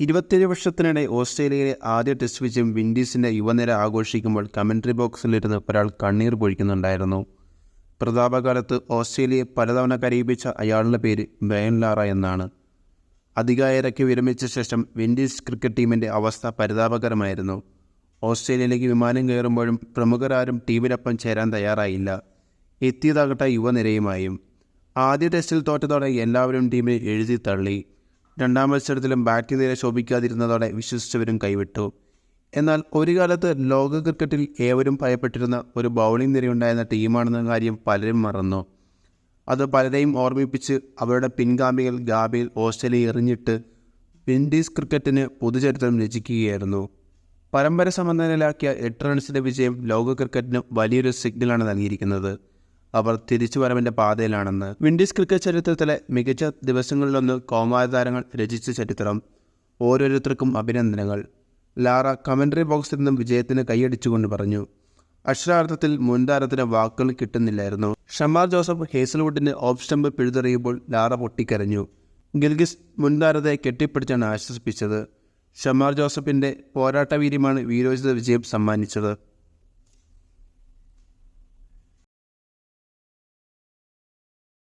ഇരുപത്തേഴ് വർഷത്തിനിടെ ഓസ്ട്രേലിയയിലെ ആദ്യ ടെസ്റ്റ് വിജയം വിൻഡീസിന്റെ യുവനിര ആഘോഷിക്കുമ്പോൾ കമൻട്രി ബോക്സിലിരുന്ന് ഒരാൾ കണ്ണീർ പൊഴിക്കുന്നുണ്ടായിരുന്നു. പ്രതാപകാലത്ത് ഓസ്ട്രേലിയയെ പലതവണ കരയിപ്പിച്ച അയാളുടെ പേര് ബ്രയൻ ലാറ എന്നാണ്. അധികായരയ്ക്ക് വിരമിച്ച ശേഷം വിൻഡീസ് ക്രിക്കറ്റ് ടീമിന്റെ അവസ്ഥ പരിതാപകരമായിരുന്നു. ഓസ്ട്രേലിയയിലേക്ക് വിമാനം കയറുമ്പോഴും പ്രമുഖരാരും ടീമിനൊപ്പം ചേരാൻ തയ്യാറായില്ല. എത്തിയതാകട്ടെ യുവനിരയുമായും. ആദ്യ ടെസ്റ്റിൽ തോറ്റതോടെ എല്ലാവരും ടീമിനെ എഴുതി തള്ളി. രണ്ടാം മത്സരത്തിലും ബാറ്റ് നിര ശോഭിക്കാതിരുന്നതോടെ വിശ്വസിച്ചവരും കൈവിട്ടു. എന്നാൽ ഒരു കാലത്ത് ലോക ക്രിക്കറ്റിൽ ഏവരും ഭയപ്പെട്ടിരുന്ന ഒരു ബൗളിംഗ് നിരയുണ്ടായിരുന്ന ടീമാണെന്ന കാര്യം പലരും മറന്നു. അത് പലരെയും ഓർമ്മിപ്പിച്ച് അവരുടെ പിൻഗാമികൾ ഗാബിയിൽ ഓസ്ട്രേലിയ എറിഞ്ഞിട്ട് വിൻഡീസ് ക്രിക്കറ്റിന് പുതുചരിത്രം രചിക്കുകയായിരുന്നു. പരമ്പര സമനിലയിലാക്കിയ എട്ട് റൺസിന്റെ വിജയം ലോക ക്രിക്കറ്റിന് വലിയൊരു സിഗ്നലാണ് നൽകിയിരിക്കുന്നത്. അവർ തിരിച്ചുവരവിന്റെ പാതയിലാണെന്ന് വിൻഡീസ് ക്രിക്കറ്റ് ചരിത്രത്തിലെ മികച്ച ദിവസങ്ങളിലൊന്ന് കോമാരതാരങ്ങൾ രചിച്ച ചരിത്രം. ഓരോരുത്തർക്കും അഭിനന്ദനങ്ങൾ. ലാറ കമന്ററി ബോക്സിൽ നിന്നും വിജയത്തിന് കൈയടിച്ചുകൊണ്ട് പറഞ്ഞു അക്ഷരാർത്ഥത്തിൽ മുൻതാരത്തിന് വാക്കുകൾ കിട്ടുന്നില്ലായിരുന്നു. ഷമാർ ജോസഫ് ഹേസൽവുഡിന് ഓഫ് സ്റ്റംപ് പിഴുതെറിയുമ്പോൾ ലാറ പൊട്ടിക്കരഞ്ഞു. ഗിൽഗിസ് മുൻതാരത്തെ കെട്ടിപ്പിടിച്ചാണ് ആശ്വസിപ്പിച്ചത്. ഷമാർ ജോസഫിന്റെ പോരാട്ടവീര്യമാണ് വീരോചിത വിജയം സമ്മാനിച്ചത്.